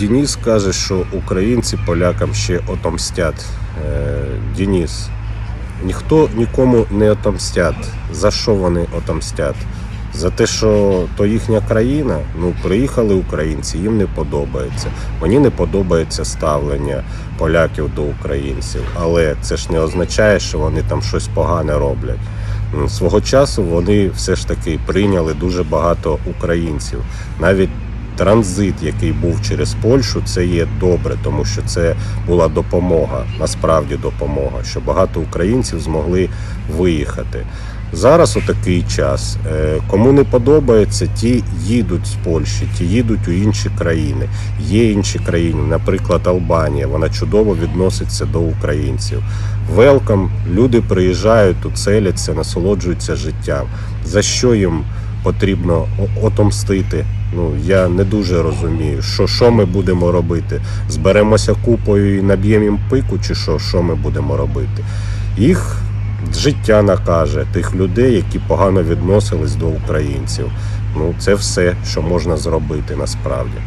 Денис каже, що українці полякам ще отомстять. Е, Денис, ніхто нікому не отомстять. За що вони отомстять? За те, що то їхня країна, ну приїхали українці, їм не подобається. Мені не подобається ставлення поляків до українців, але це ж не означає, що вони там щось погане роблять. Свого часу вони все ж таки прийняли дуже багато українців. Навіть транзит, який був через Польщу, це є добре, тому що це була допомога, насправді допомога, що багато українців змогли виїхати. Зараз у такий час. Е, Кому не подобається, ті їдуть з Польщі, ті їдуть у інші країни. Є інші країни, наприклад, Албанія. Вона чудово відноситься до українців. Велкам, люди приїжджають, тут селяться, насолоджуються життям. За що їм потрібно отомстити? Ну я не дуже розумію, що, що ми будемо робити. Зберемося купою і наб'ємо їм пику, чи що, що ми будемо робити? Їх життя накаже тих людей, які погано відносились до українців. Ну це все, що можна зробити насправді.